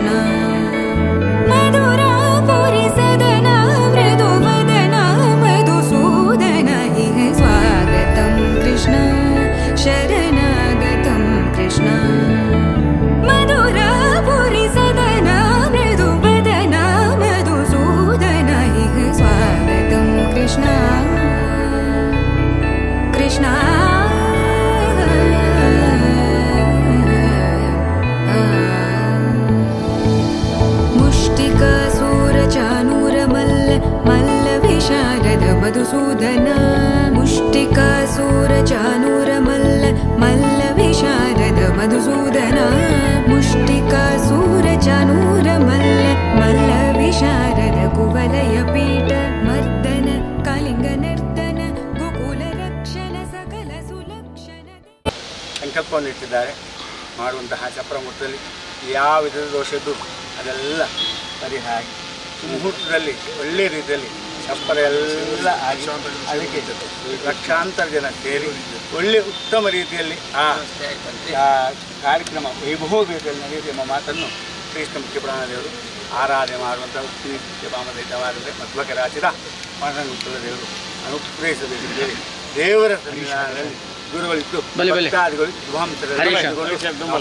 Krishna. ಸಂಕಲ್ಪವನ್ನು ಇಟ್ಟಿದ್ದಾರೆ, ಮಾಡುವಂತಹ ಚಪ್ರಮುಟ್ಟದಲ್ಲಿ ಯಾವ ವಿಧದ ದೋಷದ್ದು ಅದೆಲ್ಲ ಪರಿಹಾರ ಮುಹೂರ್ತದಲ್ಲಿ ಒಳ್ಳೆಯ ರೀತಿಯಲ್ಲಿ ಚಪ್ಪರ ಎಲ್ಲ ಅದಕ್ಕೆ ಲಕ್ಷಾಂತರ ಜನ ಸೇರಿ ಒಳ್ಳೆ ಉತ್ತಮ ರೀತಿಯಲ್ಲಿ ಆ ಕಾರ್ಯಕ್ರಮ ಕಾರ್ಯಕ್ರಮ ರೀತಿಯಲ್ಲಿ ನಡೆಯುತ್ತೆ ಎಂಬ ಮಾತನ್ನು ಶ್ರೀಕೃಷ್ಣ ಮುಖ್ಯ ಪ್ರಾಣದೇವರು ಆರಾಧನೆ ಮಾಡುವಂಥ ಬಾಮದೈತವಾದರೆ ಮಧ್ವಕರಾಚಿದ ಮನಗುತ್ತಲ ದೇವರು ಅನುಗ್ರಹಿಸಬೇಕು ದೇವರ ಸನ್ನಿಧಾನದಲ್ಲಿ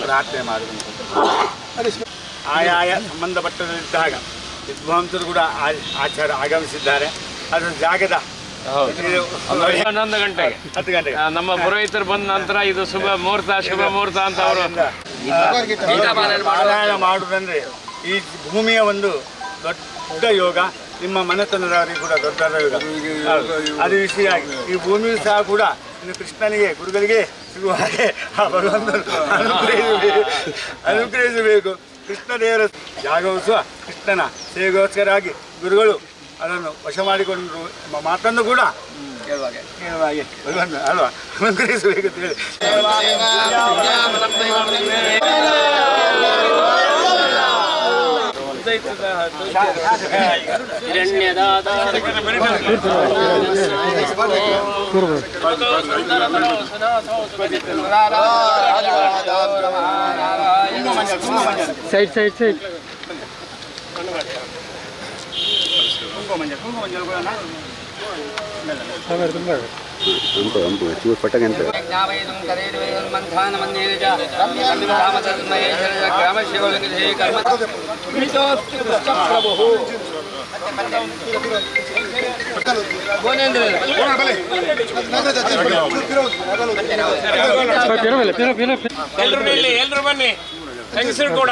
ಪ್ರಾರ್ಥನೆ ಮಾಡುವಂಥದ್ದು. ಆಯಾಯ ಸಂಬಂಧಪಟ್ಟದಲ್ಲಿದ್ದಾಗ ವಿದ್ವಾಂಸರು ಕೂಡ ಆ- ಆಚಾರ ಆಗಮಿಸಿದ್ದಾರೆ. ಅದರ ಜಾಗದ ಹನ್ನೊಂದು ಗಂಟೆಗೆ. ಹತ್ತು ಗಂಟೆಗೆ. ನಮ್ಮ ಪುರೋಹಿತರು ಬಂದ ನಂತರ ಇದು ಶುಭ ಮುಹೂರ್ತ ಶುಭ ಮುಹೂರ್ತ ಅಂತ ಅವರು ಪಾರಾಯಣ ಮಾಡುವುದಂದ್ರೆ ಈ ಭೂಮಿಯ ಒಂದು ದೊಡ್ಡ ಯೋಗ ನಿಮ್ಮ ಮನೆತನದವರಿಗೆ ಕೂಡ ದೊಡ್ಡ ಯೋಗ. ಅದು ವಿಷಯ ಈ ಭೂಮಿಯು ಸಹ ಕೂಡ ಇನ್ನು ಕೃಷ್ಣನಿಗೆ ಗುರುಗಳಿಗೆ ಸಿಗುವ ಹಾಗೆ ಆ ಭಗವಂತನು ಅನುಗ್ರಹಿಸಬೇಕು ಅನುಗ್ರಹಿಸಬೇಕು ಕೃಷ್ಣ ದೇವರ ಜಾಗವು ಸಹ ಕೃಷ್ಣನ ಸೇವೆಗೋಸ್ಕರಾಗಿ ಗುರುಗಳು ಅದನ್ನು ವಶ ಮಾಡಿಕೊಂಡರು ಎಂಬ ಮಾತನ್ನು ಕೂಡ ಹೇಳುವಾಗೆ ಹೇಳುವಾಗೆ ಭಗವಂತ ಅಲ್ವಾ ಅನುಗ್ರಹಿಸಬೇಕು ಅಂತ ಹೇಳಿ సైడ్ సైడ్ సైడ్ కుంకుమ మంజల్ కుంకుమ మంజల్ కూడా ಅಂಪು ಅಂಪು ಚೂರು ಪಟ್ಟಂಗೆ ಅಂತ ಇಲ್ಲಿ ಎಲ್ರು ಬನ್ನಿ. ಹೆಂಗಸರು ಕೂಡ.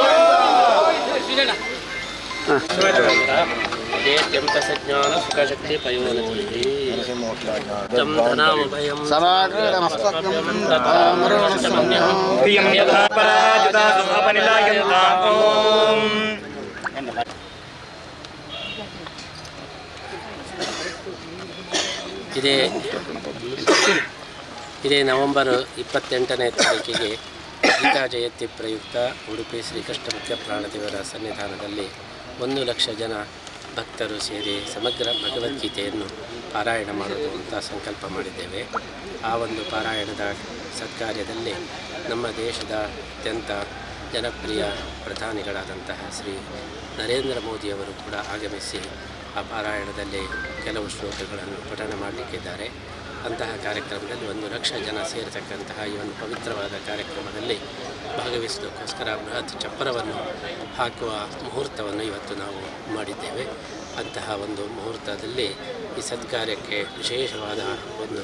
ಇದೇ ಇದೇ ನವೆಂಬರ್ ಇಪ್ಪತ್ತೆಂಟನೇ ತಾರೀಕಿಗೆ ಗೀತಾ ಜಯಂತಿ ಪ್ರಯುಕ್ತ ಉಡುಪಿ ಶ್ರೀಕೃಷ್ಣ ಮುಖ್ಯ ಪ್ರಾಣದೇವರ ಸನ್ನಿಧಾನದಲ್ಲಿ ಒಂದು ಲಕ್ಷ ಜನ ಭಕ್ತರು ಸೇರಿ ಸಮಗ್ರ ಭಗವದ್ಗೀತೆಯನ್ನು ಪಾರಾಯಣ ಮಾಡೋದು ಅಂತ ಸಂಕಲ್ಪ ಮಾಡಿದ್ದೇವೆ. ಆ ಒಂದು ಪಾರಾಯಣದ ಸತ್ಕಾರ್ಯದಲ್ಲಿ ನಮ್ಮ ದೇಶದ ಅತ್ಯಂತ ಜನಪ್ರಿಯ ಪ್ರಧಾನಿಗಳಾದಂತಹ ಶ್ರೀ ನರೇಂದ್ರ ಮೋದಿಯವರು ಕೂಡ ಆಗಮಿಸಿ ಆ ಪಾರಾಯಣದಲ್ಲಿ ಕೆಲವು ಶ್ಲೋಕಗಳನ್ನು ಪಠಣ ಮಾಡಲಿಕ್ಕಿದ್ದಾರೆ. ಅಂತಹ ಕಾರ್ಯಕ್ರಮದಲ್ಲಿ ಒಂದು ಲಕ್ಷ ಜನ ಸೇರತಕ್ಕಂತಹ ಈ ಒಂದು ಪವಿತ್ರವಾದ ಕಾರ್ಯಕ್ರಮದಲ್ಲಿ ಭಾಗವಹಿಸೋದಕ್ಕೋಸ್ಕರ ಬೃಹತ್ ಚಪ್ಪರವನ್ನು ಹಾಕುವ ಮುಹೂರ್ತವನ್ನು ಇವತ್ತು ನಾವು ಮಾಡಿದ್ದೇವೆ. ಅಂತಹ ಒಂದು ಮುಹೂರ್ತದಲ್ಲಿ ಈ ಸತ್ಕಾರ್ಯಕ್ಕೆ ವಿಶೇಷವಾದ ಒಂದು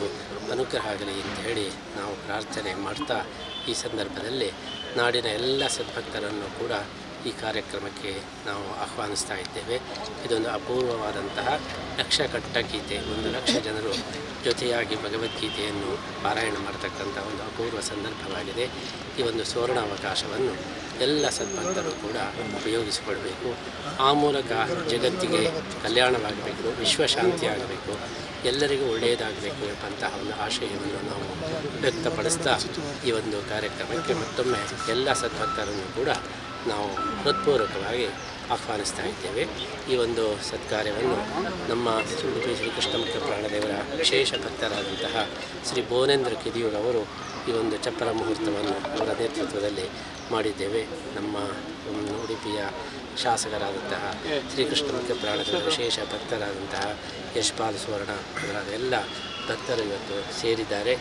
ಅನುಗ್ರಹ ಆಗಲಿ ಅಂತ ಹೇಳಿ ನಾವು ಪ್ರಾರ್ಥನೆ ಮಾಡ್ತಾ ಈ ಸಂದರ್ಭದಲ್ಲಿ ನಾಡಿನ ಎಲ್ಲ ಸದ್ಭಕ್ತರನ್ನು ಕೂಡ ಈ ಕಾರ್ಯಕ್ರಮಕ್ಕೆ ನಾವು ಆಹ್ವಾನಿಸ್ತಾ ಇದ್ದೇವೆ. ಇದೊಂದು ಅಪೂರ್ವವಾದಂತಹ ಲಕ್ಷಕಟ್ಟ ಗೀತೆ, ಒಂದು ಲಕ್ಷ ಜನರು ಜೊತೆಯಾಗಿ ಭಗವದ್ಗೀತೆಯನ್ನು ಪಾರಾಯಣ ಮಾಡತಕ್ಕಂಥ ಒಂದು ಅಪೂರ್ವ ಸಂದರ್ಭವಾಗಿದೆ. ಈ ಒಂದು ಸುವರ್ಣಾವಕಾಶವನ್ನು ಎಲ್ಲ ಸದ್ಭಕ್ತರು ಕೂಡ ಉಪಯೋಗಿಸಿಕೊಳ್ಬೇಕು. ಆ ಮೂಲಕ ಜಗತ್ತಿಗೆ ಕಲ್ಯಾಣವಾಗಬೇಕು ವಿಶ್ವಶಾಂತಿ ಆಗಬೇಕು ಎಲ್ಲರಿಗೂ ಒಳ್ಳೆಯದಾಗಬೇಕು ಎಂಬಂತಹ ಒಂದು ಆಶಯವನ್ನು ನಾವು ವ್ಯಕ್ತಪಡಿಸ್ತಾ ಈ ಒಂದು ಕಾರ್ಯಕ್ರಮಕ್ಕೆ ಮತ್ತೊಮ್ಮೆ ಎಲ್ಲ ಸದ್ಭಕ್ತರನ್ನು ಕೂಡ ನಾವು ಹೃತ್ಪೂರ್ವಕವಾಗಿ ಆಹ್ವಾನಿಸ್ತಾ ಇದ್ದೇವೆ. ಈ ಒಂದು ಸತ್ಕಾರ್ಯವನ್ನು ನಮ್ಮ ಉಡುಪಿ ಶ್ರೀಕೃಷ್ಣಮುಖ ಪ್ರಾಣದೇವರ ವಿಶೇಷ ಭಕ್ತರಾದಂತಹ ಶ್ರೀ ಭುವನೇಂದ್ರ ಕಿದಿಯೂರವರು ಈ ಒಂದು ಚಪ್ಪರ ಮುಹೂರ್ತವನ್ನು ಅವರ ನೇತೃತ್ವದಲ್ಲಿ ಮಾಡಿದ್ದೇವೆ. ನಮ್ಮ ಉಡುಪಿಯ ಶಾಸಕರಾದಂತಹ ಶ್ರೀಕೃಷ್ಣಮುಖ ಪ್ರಾಣದೇವರ ವಿಶೇಷ ಭಕ್ತರಾದಂತಹ ಯಶ್ಪಾಲ್ ಸುವರ್ಣ ಅವರಾದ ಎಲ್ಲ ಭಕ್ತರು ಇವತ್ತು ಸೇರಿದ್ದಾರೆ.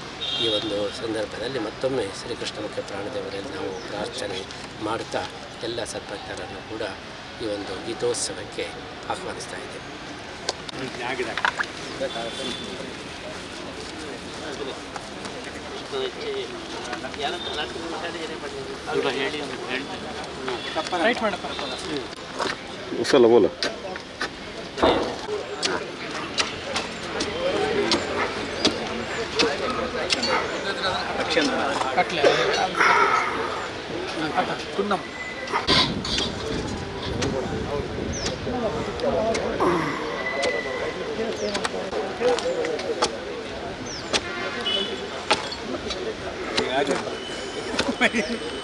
ಈ ಒಂದು ಸಂದರ್ಭದಲ್ಲಿ ಮತ್ತೊಮ್ಮೆ ಶ್ರೀಕೃಷ್ಣಮುಖ ಪ್ರಾಣದೇವರಲ್ಲಿ ನಾವು ಪ್ರಾರ್ಥನೆ ಮಾಡುತ್ತಾ ಎಲ್ಲ ಸತ್ಪಥ್ಯರನ್ನು ಕೂಡ ಈ ಒಂದು ಗೀತೋತ್ಸವಕ್ಕೆ ಆಹ್ವಾನಿಸ್ತಾ ಇದೆ ಕಟ್ಲೆ ಬೋಲ Obrigado.